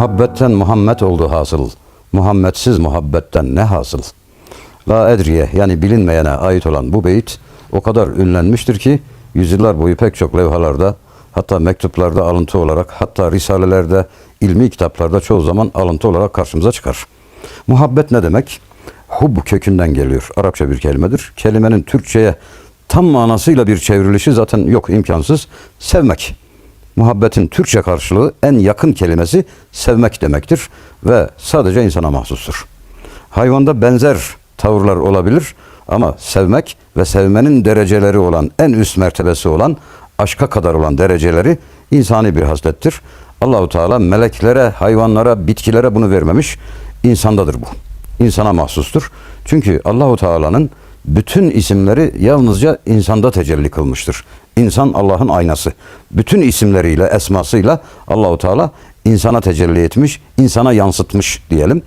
Muhabbetten Muhammed oldu hasıl. Muhammedsiz muhabbetten ne hasıl? La edriye yani bilinmeyene ait olan bu beyit o kadar ünlenmiştir ki yüzyıllar boyu pek çok levhalarda hatta mektuplarda alıntı olarak hatta risalelerde ilmi kitaplarda çoğu zaman alıntı olarak karşımıza çıkar. Muhabbet ne demek? Hub kökünden geliyor. Arapça bir kelimedir. Kelimenin Türkçe'ye tam manasıyla bir çevrilişi zaten yok imkansız. Sevmek. Muhabbetin Türkçe karşılığı en yakın kelimesi sevmek demektir ve sadece insana mahsustur. Hayvanda benzer tavırlar olabilir ama sevmek ve sevmenin dereceleri olan en üst mertebesi olan aşka kadar olan dereceleri insani bir haslettir. Allahu Teala meleklere, hayvanlara, bitkilere bunu vermemiş. İnsandadır bu. İnsana mahsustur. Çünkü Allahu Teala'nın bütün isimleri yalnızca insanda tecelli kılmıştır. İnsan Allah'ın aynası. Bütün isimleriyle, esmasıyla Allahu Teala insana tecelli etmiş, insana yansıtmış diyelim.